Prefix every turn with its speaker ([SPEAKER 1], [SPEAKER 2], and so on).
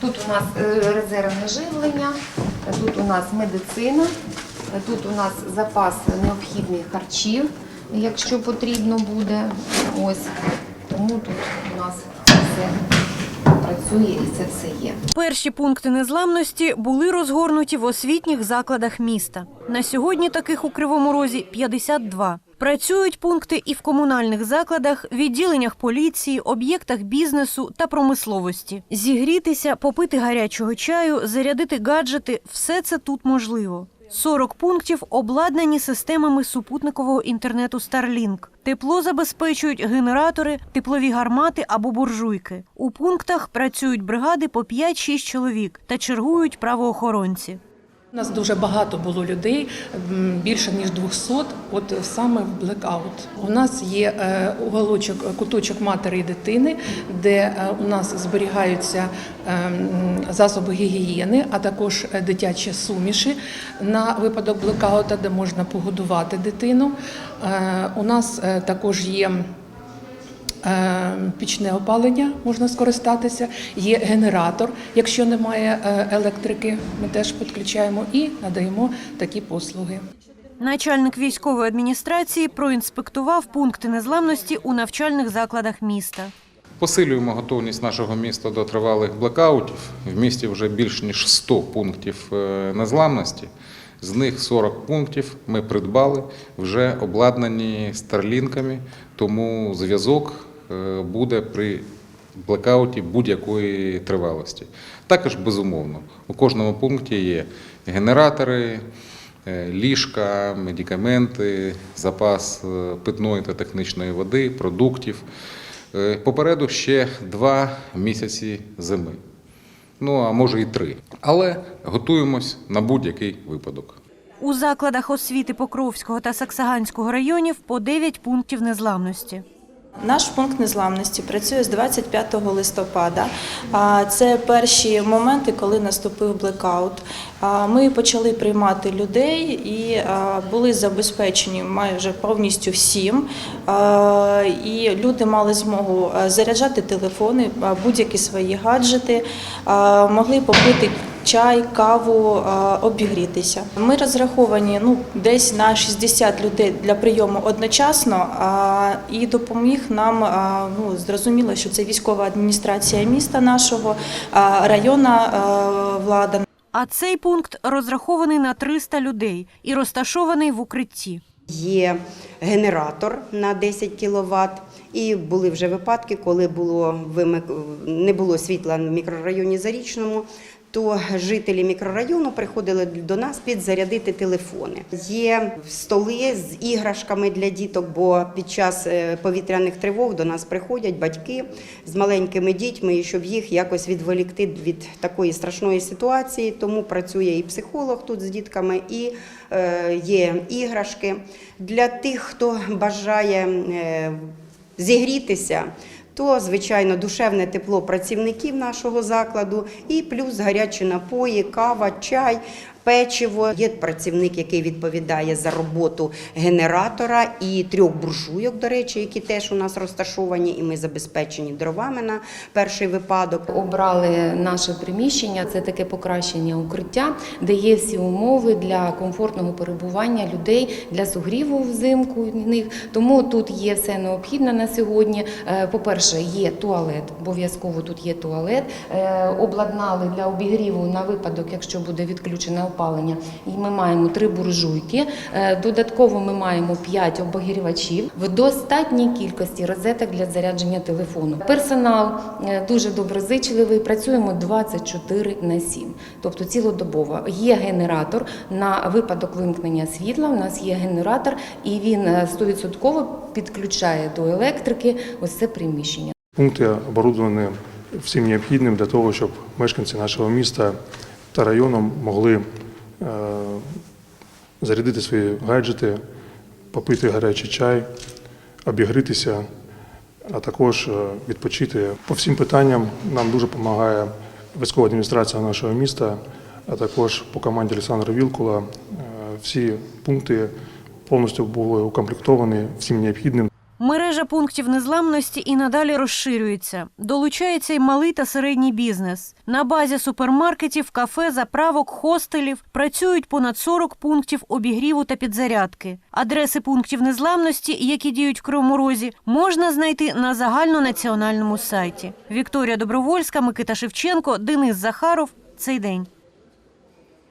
[SPEAKER 1] Тут у нас е, резервне живлення, тут у нас медицина, тут у нас запас необхідних харчів, якщо потрібно буде. Ось тому тут у нас все працює і це все є.
[SPEAKER 2] Перші пункти незламності були розгорнуті в освітніх закладах міста. На сьогодні таких у Кривому Розі 52. Працюють пункти і в комунальних закладах, відділеннях поліції, об'єктах бізнесу та промисловості. Зігрітися, попити гарячого чаю, зарядити гаджети – все це тут можливо. 40 пунктів обладнані системами супутникового інтернету Starlink. Тепло забезпечують генератори, теплові гармати або буржуйки. У пунктах працюють бригади по 5-6 чоловік та чергують правоохоронці.
[SPEAKER 3] У нас дуже багато було людей, більше ніж 200, от саме в блекаут. У нас є е, уголочок, е, куточок матері і дитини, де е, у нас зберігаються засоби гігієни, а також дитячі суміші на випадок блекаута, де можна погодувати дитину. У нас також є. Е, Пічне опалення можна скористатися, є генератор. Якщо немає е, електрики, ми теж підключаємо і надаємо такі послуги.
[SPEAKER 2] Начальник військової адміністрації проінспектував пункти незламності у навчальних закладах міста.
[SPEAKER 4] Посилюємо готовність нашого міста до тривалих блекаутів. В місті вже більш ніж 100 пунктів е, незламності. З них 40 пунктів ми придбали, вже обладнані старлінками, тому зв'язок е, буде при блекауті будь-якої тривалості. Також безумовно, у кожному пункті є генератори, е, ліжка, медикаменти, запас е, питної та технічної води, продуктів. Попереду ще два місяці зими. Ну а може і три. Але готуємось на будь-який випадок.
[SPEAKER 2] У закладах освіти Покровського та Саксаганського районів по 9 пунктів незламності.
[SPEAKER 5] Наш пункт незламності працює з 25 листопада. Це перші моменти, коли наступив блекаут. Ми почали приймати людей і були забезпечені майже повністю всім. І люди мали змогу заряджати телефони, будь-які свої гаджети, могли попити чай, каву, обігрітися. Ми розраховані ну, десь на 60 людей для прийому одночасно, і допоміг нам, ну, зрозуміло, що це військова адміністрація міста нашого, а, районна влада.
[SPEAKER 2] А цей пункт розрахований на 300 людей і розташований в укритті.
[SPEAKER 6] Є генератор на 10 кВт. І були вже випадки, коли було вимик... не було світла в мікрорайоні Зарічному, то жителі мікрорайону приходили до нас підзарядити телефони. Є столи з іграшками для діток, бо під час е, повітряних тривог до нас приходять батьки з маленькими дітьми, і щоб їх якось відволікти від такої страшної ситуації. Тому працює і психолог тут з дітками, і е, є іграшки для тих, хто бажає. е, зігрітися, то, звичайно, душевне тепло працівників нашого закладу і плюс гарячі напої, кава, чай. Печиво є працівник, який відповідає за роботу генератора і трьох буржуйок, до речі, які теж у нас розташовані, і ми забезпечені дровами на перший випадок.
[SPEAKER 1] Обрали наше приміщення, це таке покращення укриття, де є всі умови для комфортного перебування людей, для сугріву взимку в них. Тому тут є все необхідне на сьогодні. Е, По-перше, є туалет, обов'язково тут є туалет. Е, Обладнали для обігріву на випадок, якщо буде відключене опалення. І ми маємо три буржуйки. Е, Додатково ми маємо п'ять обогрівачів в достатній кількості розеток для зарядження телефону. Персонал е, дуже доброзичливий. Працюємо 24 на 7, тобто цілодобово. Є генератор на випадок вимкнення світла. У нас є генератор, і він е, 100% підключає до електрики ось це приміщення.
[SPEAKER 7] Пункти оборудовані всім необхідним для того, щоб мешканці нашого міста та району могли е, зарядити свої гаджети, попити гарячий чай, обігрітися, а також е, відпочити. По всім питанням нам дуже допомагає військова адміністрація нашого міста, а також по команді Олександра Вілкула. Е, Всі пункти повністю були укомплектовані всім необхідним
[SPEAKER 2] Мережа пунктів незламності і надалі розширюється. Долучається й малий та середній бізнес. На базі супермаркетів, кафе, заправок, хостелів працюють понад 40 пунктів обігріву та підзарядки. Адреси пунктів незламності, які діють в Кривому Розі, можна знайти на загальнонаціональному сайті. Вікторія Добровольська, Микита Шевченко, Денис Захаров. Цей день.